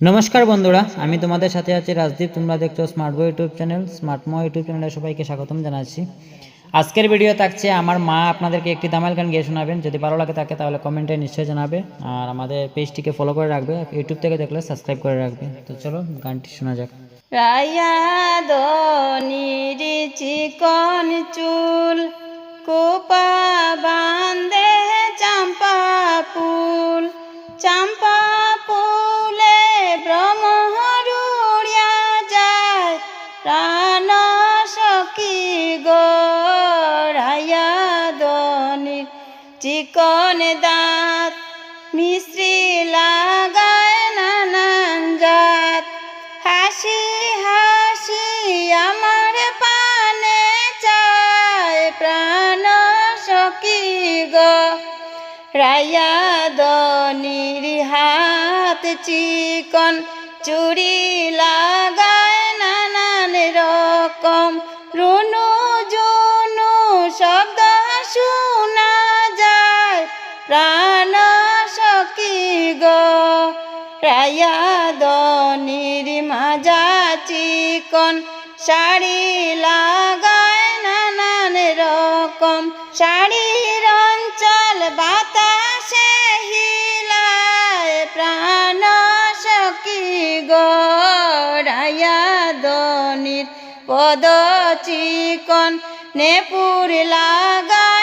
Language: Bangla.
নমস্কার বন্ধুরা, আমি তোমাদের সাথে আছি রাজদীপ। তোমরা দেখছ smart boy YouTube channel smart স্মার্টমো YouTube চ্যানেলে সবাইকে স্বাগতম জানাচ্ছি। আজকের ভিডিও থাকছে আমার মা আপনাদেরকে একটি দামাল গান গিয়ে শোনাবেন। যদি ভালো লাগে থাকে তাহলে কমেন্টে নিশ্চয়ই জানাবে। আর আমাদের পেজটিকে ফলো করে রাখবে। ইউটিউব থেকে দেখলে সাবস্ক্রাইব করে রাখবে। তো চলো গানটি শোনা যাক। রায়া চুল, কোপা বান্ধে চম্পা ফুল। চম্পা প্রাণ সখী গো, রায়া দনির চিকন দাঁত মিশ্রি লাগায় নানান জাত। হাসি হাসি আমার পানে চায়, প্রাণ সখী গো, রায়া দনির হাত চিকন লাগায় নানান রকম রুনু জুনু শব্দ শোনা যায়। প্রাণ সখী গো। রায়া দনির মাজা চিকন শাড়ি লাগায় নানান রকম। শাড়ির অঞ্চল বাতাসে হিলায়। প্রাণ সখী গো। রায়া দনির পদ চিকন নেপুর লাগা